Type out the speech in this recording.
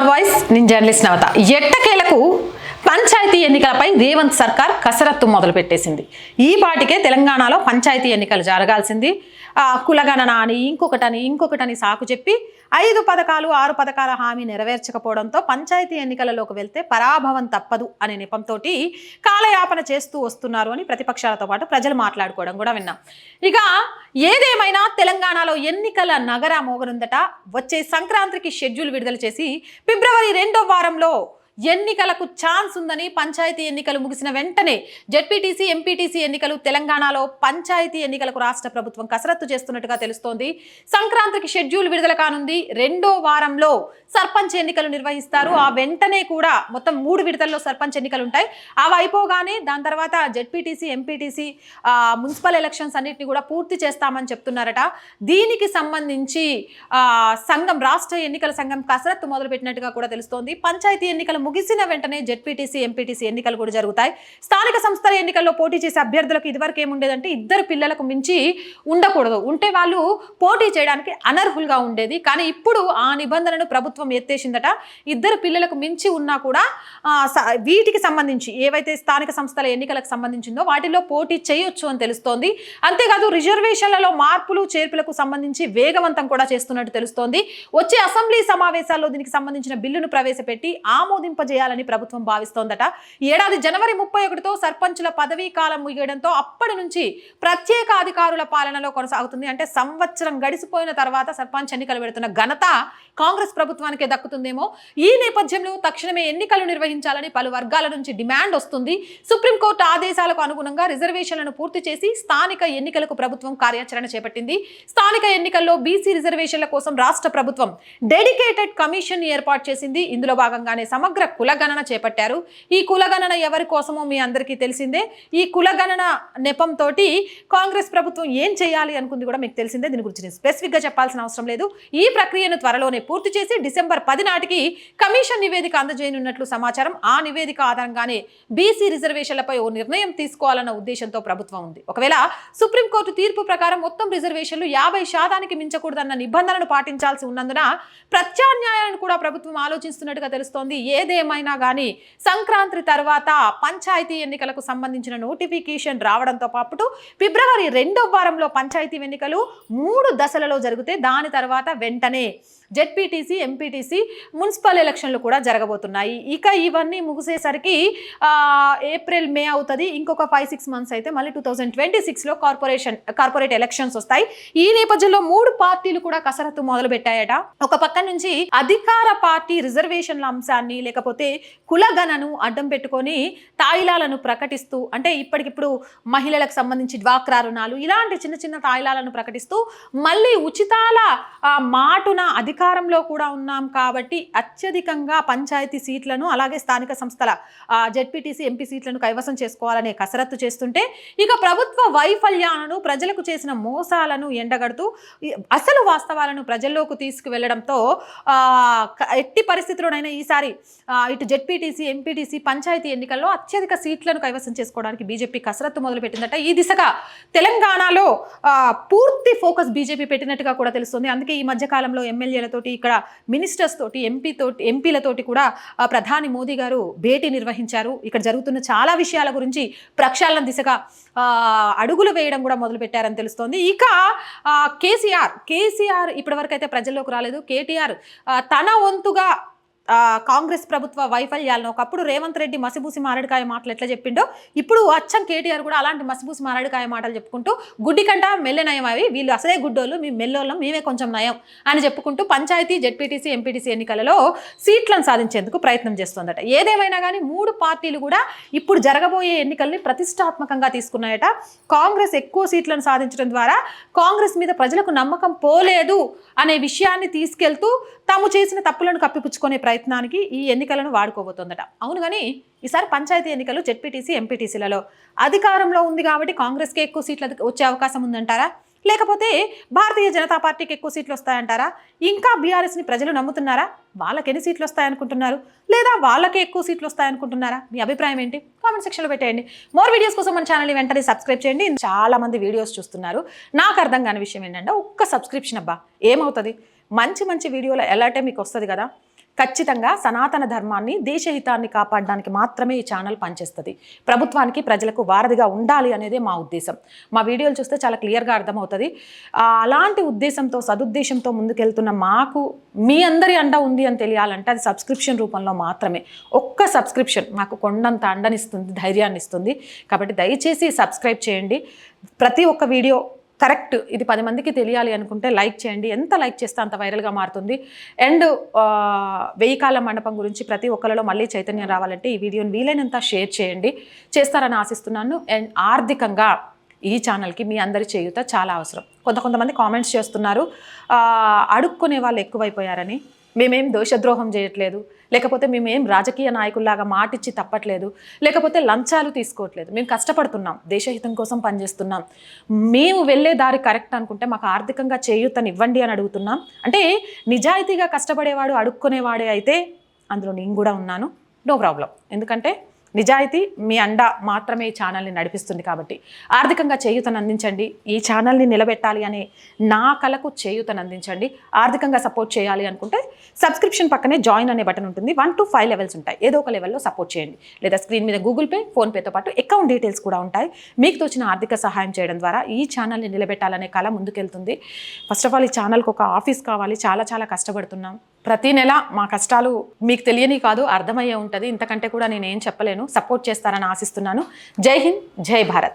Are voice నేను journalist నవత ఎట్టకేలకు పంచాయతీ ఎన్నికలపై రేవంత్ సర్కార్ కసరత్తు మొదలుపెట్టేసింది. ఈ పాటికే తెలంగాణలో పంచాయతీ ఎన్నికలు జరగాల్సింది. ఆ, కులగణన అని ఇంకొకటని ఇంకొకటని సాకు చెప్పి ఐదు పథకాలు ఆరు పథకాల హామీ నెరవేర్చకపోవడంతో పంచాయతీ ఎన్నికలలోకి వెళ్తే పరాభవం తప్పదు అనే నెపంతో కాలయాపన చేస్తూ వస్తున్నారు అని ప్రతిపక్షాలతో పాటు ప్రజలు మాట్లాడుకోవడం కూడా విన్నాం. ఇక ఏదేమైనా తెలంగాణలో ఎన్నికల నగర మోగనుందట. వచ్చే సంక్రాంతికి షెడ్యూల్ విడుదల చేసి ఫిబ్రవరి రెండో వారంలో ఎన్నికలకు ఛాన్స్ ఉందని పంచాయతీ ఎన్నికలు ముగిసిన వెంటనే జెడ్పీటీసీ ఎంపీటీసీ ఎన్నికలు తెలంగాణలో పంచాయతీ ఎన్నికలకు రాష్ట్ర ప్రభుత్వం కసరత్తు చేస్తున్నట్టుగా తెలుస్తోంది. సంక్రాంతికి షెడ్యూల్ విడుదల కానుంది. రెండో వారంలో సర్పంచ్ ఎన్నికలు నిర్వహిస్తారు. ఆ వెంటనే కూడా మొత్తం మూడు విడతల్లో సర్పంచ్ ఎన్నికలు ఉంటాయి. అవి అయిపోగానే దాని తర్వాత జెడ్పీటీసీ ఎంపీటీసీ మున్సిపల్ ఎలక్షన్స్ అన్నిటిని కూడా పూర్తి చేస్తామని చెప్తున్నారట. దీనికి సంబంధించి సంఘం రాష్ట్ర ఎన్నికల సంఘం కసరత్తు మొదలుపెట్టినట్టుగా కూడా తెలుస్తోంది. పంచాయతీ ఎన్నికలు ముగిసిన వెంటనే జెడ్పీటీసీ ఎంపీటీసీ ఎన్నికలు కూడా జరుగుతాయి. స్థానిక సంస్థల ఎన్నికల్లో పోటీ చేసే అభ్యర్థులకు ఇదివరకు ఏముండేదంటే ఇద్దరు పిల్లలకు మించి ఉండకూడదు. ఉంటే వాళ్ళు పోటీ చేయడానికి అనర్హులుగా ఉండేది. కానీ ఇప్పుడు ఆ నిబంధనను ప్రభుత్వం ఎత్తేసిందట. ఇద్దరు పిల్లలకు మించి ఉన్నా కూడా వీటికి సంబంధించి ఏవైతే స్థానిక సంస్థల ఎన్నికలకు సంబంధించిందో వాటిలో పోటీ చేయొచ్చు అని తెలుస్తోంది. అంతేకాదు రిజర్వేషన్లలో మార్పులు చేర్పులకు సంబంధించి వేగవంతం కూడా చేస్తున్నట్టు తెలుస్తోంది. వచ్చే అసెంబ్లీ సమావేశాల్లో దీనికి సంబంధించిన బిల్లును ప్రవేశపెట్టి వర్తింపజేయాలని ప్రభుత్వం భావిస్తోందట. ఈ ఏడాది జనవరి ముప్పై ఒకటితో సర్పంచుల పదవీ కాలం ముగియడంతో అప్పటి నుంచి ప్రత్యేక అధికారుల పాలనలో కొనసాగుతుంది. అంటే సంవత్సరం గడిచిపోయిన తర్వాత సర్పంచ్ ఎన్నికలు పెడుతున్న ఘనత కాంగ్రెస్ ప్రభుత్వానికే దక్కుతుందేమో. ఈ నేపథ్యంలో తక్షణమే ఎన్నికలు నిర్వహించాలని పలు వర్గాల నుంచి డిమాండ్ వస్తుంది. సుప్రీంకోర్టు ఆదేశాలకు అనుగుణంగా రిజర్వేషన్లను పూర్తి చేసి స్థానిక ఎన్నికలకు ప్రభుత్వం కార్యాచరణ చేపట్టింది. స్థానిక ఎన్నికల్లో బీసీ రిజర్వేషన్ల కోసం రాష్ట్ర ప్రభుత్వం డెడికేటెడ్ కమిషన్ ఏర్పాటు చేసింది. ఇందులో భాగంగానే సమగ్ర కులగణన చేపట్టారు. ఈ కులగణన ఎవరి కోసమో మీ అందరికీ తెలిసిందే. ఈ కులగణన నెపంతో కాంగ్రెస్ ప్రభుత్వం ఏం చేయాలి అనుకుంది కూడా మీకు తెలిసిందే. దీని గురించి నేను స్పెసిఫిక్గా చెప్పాల్సిన అవసరం లేదు. ఈ ప్రక్రియను త్వరలోనే పూర్తి చేసి డిసెంబర్ పది నాటికి కమిషన్ నివేదిక అందజేయనున్నట్లు సమాచారం. ఆ నివేదిక ఆధారంగానే బీసీ రిజర్వేషన్లపై ఓ నిర్ణయం తీసుకోవాలన్న ఉద్దేశంతో ప్రభుత్వం ఉంది. ఒకవేళ సుప్రీంకోర్టు తీర్పు ప్రకారం మొత్తం రిజర్వేషన్లు యాభై శాతానికి మించకూడదన్న నిబంధనను పాటించాల్సి ఉన్నందున ప్రత్యామ్నాయాలను కూడా ప్రభుత్వం ఆలోచిస్తున్నట్టుగా తెలుస్తోంది. ఏదేమైనా కానీ సంక్రాంతి తర్వాత పంచాయతీ ఎన్నికలకు సంబంధించిన నోటిఫికేషన్ రావడంతో పాటు ఫిబ్రవరి రెండో వారంలో పంచాయతీ ఎన్నికలు మూడు దశలలో జరిగితే దాని తర్వాత వెంటనే జెడ్పీటీసీ ఎంపీటీసీ మున్సిపల్ ఎలక్షన్లు కూడా జరగబోతున్నాయి. ఇక ఇవన్నీ ముగిసేసరికి ఏప్రిల్ మే అవుతుంది. ఇంకొక ఫైవ్ సిక్స్ మంత్స్ అయితే మళ్ళీ టూ థౌజండ్ ట్వంటీ సిక్స్లో కార్పొరేషన్ కార్పొరేట్ ఎలక్షన్స్ వస్తాయి. ఈ నేపథ్యంలో మూడు పార్టీలు కూడా కసరత్తు మొదలు పెట్టాయట ఒక పక్క నుంచి అధికార పార్టీ రిజర్వేషన్ల అంశాన్ని లేకపోతే కులగణను అడ్డం పెట్టుకొని తాయిలాలను ప్రకటిస్తూ అంటే ఇప్పటికిప్పుడు మహిళలకు సంబంధించి డ్వాక్రా రుణాలు ఇలాంటి చిన్న చిన్న తాయిలాలను ప్రకటిస్తూ మళ్ళీ ఉచితాల మాటున అధికారంలో కూడా ఉన్నాం కాబట్టి అత్యధికంగా పంచాయతీ సీట్లను అలాగే స్థానిక సంస్థల జెడ్పీటీసీ ఎంపీ సీట్లను కైవసం చేసుకోవాలనే కసరత్తు చేస్తుంటే ఇక ప్రభుత్వ వైఫల్యాలను ప్రజలకు చేసిన మోసాలను ఎండగడుతూ అసలు వాస్తవాలను ప్రజల్లోకి తీసుకువెళ్ళడంతో ఎట్టి పరిస్థితుల్లోనైనా ఈసారి ఇటు జెడ్పీటీసీ ఎంపీటీసీ పంచాయతీ ఎన్నికల్లో అత్యధిక సీట్లను కైవసం చేసుకోవడానికి బీజేపీ కసరత్తు మొదలుపెట్టిందట. ఈ దిశగా తెలంగాణలో పూర్తి ఫోకస్ బీజేపీ పెట్టినట్టుగా కూడా తెలుస్తుంది. అందుకే ఈ మధ్యకాలంలో ఎమ్మెల్యేలతోటి ఇక్కడ మినిస్టర్స్ తోటి ఎంపీతో ఎంపీలతోటి కూడా ప్రధాని మోదీ గారు భేటీ నిర్వహించారు. ఇక్కడ జరుగుతున్న చాలా విషయాల గురించి ప్రక్షాళన దిశగా అడుగులు వేయడం కూడా మొదలు పెట్టారని తెలుస్తోంది. ఇక కేసీఆర్ కేసీఆర్ ఇప్పటివరకు అయితే ప్రజల్లోకి రాలేదు. కేటీఆర్ తన వంతుగా కాంగ్రెస్ ప్రభుత్వ వైఫల్యాలను ఒకప్పుడు రేవంత్ రెడ్డి మసిబూసి మారడికాయ మాటలు ఎట్లా చెప్పిండో ఇప్పుడు అచ్చం కేటీఆర్ కూడా అలాంటి మసిబూసి మారడికాయ మాటలు చెప్పుకుంటూ గుడ్డి కంట మెల్లె నయం అవి. వీళ్ళు అసలే గుడ్డోళ్ళు మీ మెల్లోళ్ళం మేమే కొంచెం నయం అని చెప్పుకుంటూ పంచాయతీ జెడ్పీటీసీ ఎంపీటీసీ ఎన్నికలలో సీట్లను సాధించేందుకు ప్రయత్నం చేస్తోందట. ఏదేమైనా కానీ మూడు పార్టీలు కూడా ఇప్పుడు జరగబోయే ఎన్నికల్ని ప్రతిష్టాత్మకంగా తీసుకున్నాయట. కాంగ్రెస్ ఎక్కువ సీట్లను సాధించడం ద్వారా కాంగ్రెస్ మీద ప్రజలకు నమ్మకం పోలేదు అనే విషయాన్ని తీసుకెళ్తూ తాము చేసిన తప్పులను కప్పిపుచ్చుకునే ప్రయత్నానికి ఈ ఎన్నికలను వాడుకోబోతోందట. అవును కానీ ఈసారి పంచాయతీ ఎన్నికలు జెడ్పీటీసీ ఎంపీటీసీలలో అధికారంలో ఉంది కాబట్టి కాంగ్రెస్కి ఎక్కువ సీట్లు వచ్చే అవకాశం ఉందంటారా? లేకపోతే భారతీయ జనతా పార్టీకి ఎక్కువ సీట్లు వస్తాయంటారా? ఇంకా బీఆర్ఎస్ని ప్రజలు నమ్ముతున్నారా? వాళ్ళకి ఎన్ని సీట్లు వస్తాయనుకుంటున్నారు? లేదా వాళ్ళకే ఎక్కువ సీట్లు వస్తాయనుకుంటున్నారా? మీ అభిప్రాయం ఏంటి? కామెంట్ సెక్షన్లో పెట్టేయండి. మోర్ వీడియోస్ కోసం మన ఛానల్ని వెంటనే సబ్స్క్రైబ్ చేయండి. చాలా మంది వీడియోస్ చూస్తున్నారు. నాకు అర్థం కాని విషయం ఏంటంటే ఒక్క సబ్స్క్రిప్షన్ అబ్బా ఏమవుతుంది? మంచి మంచి వీడియోలు ఎలాంటే మీకు వస్తుంది కదా? ఖచ్చితంగా సనాతన ధర్మాన్ని దేశహితాన్ని కాపాడడానికి మాత్రమే ఈ ఛానల్ పనిచేస్తుంది. ప్రభుత్వానికి ప్రజలకు వారధిగా ఉండాలి అనేదే మా ఉద్దేశం. మా వీడియోలు చూస్తే చాలా క్లియర్గా అర్థమవుతుంది. అలాంటి ఉద్దేశంతో సదుద్దేశంతో ముందుకెళ్తున్న మాకు మీ అందరి అండ ఉంది అని తెలియాలంటే అది సబ్స్క్రిప్షన్ రూపంలో మాత్రమే. ఒక్క సబ్స్క్రిప్షన్ మాకు కొండంత అండనిస్తుంది ధైర్యాన్ని ఇస్తుంది కాబట్టి దయచేసి సబ్స్క్రైబ్ చేయండి. ప్రతి ఒక్క వీడియో కరెక్ట్. ఇది పది మందికి తెలియాలి అనుకుంటే లైక్ చేయండి. ఎంత లైక్ చేస్తే అంత వైరల్గా మారుతుంది. అండ్ వెయ్యి కాల మండపం గురించి ప్రతి ఒక్కరిలో మళ్ళీ చైతన్యం రావాలంటే ఈ వీడియోని వీలైనంత షేర్ చేయండి. చేస్తారని ఆశిస్తున్నాను. అండ్ ఆర్థికంగా ఈ ఛానల్కి మీ అందరి చేయుత చాలా అవసరం. కొంత కొంతమంది కామెంట్స్ చేస్తున్నారు. అడుక్కునే వాళ్ళు ఎక్కువైపోయారని. మేమేం దోషద్రోహం చేయట్లేదు. లేకపోతే మేమేం రాజకీయ నాయకుల్లాగా మాటిచ్చి తప్పట్లేదు. లేకపోతే లంచాలు తీసుకోవట్లేదు. మేము కష్టపడుతున్నాం. దేశహితం కోసం పనిచేస్తున్నాం. మేము వెళ్ళే దారి కరెక్ట్ అనుకుంటే మాకు ఆర్థికంగా చేయూతనివ్వండి అని అడుగుతున్నాం. అంటే నిజాయితీగా కష్టపడేవాడు అడుక్కునేవాడే అయితే అందులో నేను కూడా ఉన్నాను. No problem. ఎందుకంటే నిజాయితీ మీ అండ మాత్రమే ఈ ఛానల్ని నడిపిస్తుంది కాబట్టి ఆర్థికంగా చేయూతను అందించండి. ఈ ఛానల్ని నిలబెట్టాలి అనే నా కలకు చేయూతను అందించండి. ఆర్థికంగా సపోర్ట్ చేయాలి అనుకుంటే సబ్స్క్రిప్షన్ పక్కనే జాయిన్ అనే బటన్ ఉంటుంది. వన్ టు ఫైవ్ లెవెల్స్ ఉంటాయి. ఏదో ఒక లెవెల్లో సపోర్ట్ చేయండి. లేదా స్క్రీన్ మీద గూగుల్ పే ఫోన్పేతో పాటు అకౌంట్ డీటెయిల్స్ కూడా ఉంటాయి. మీకు తోచిన ఆర్థిక సహాయం చేయడం ద్వారా ఈ ఛానల్ని నిలబెట్టాలనే కళ ముందుకెళ్తుంది. ఫస్ట్ ఆఫ్ ఆల్ ఈ ఛానల్కి ఒక ఆఫీస్ కావాలి. చాలా చాలా కష్టపడుతున్నాం. ప్రతి నెల మా కష్టాలు మీకు తెలియని కాదు అర్థమయ్యే ఉంటుంది. ఇంతకంటే కూడా నేను ఏం చెప్పలేను. సపోర్ట్ చేస్తారని ఆశిస్తున్నాను. జై హింద్ జై భారత్.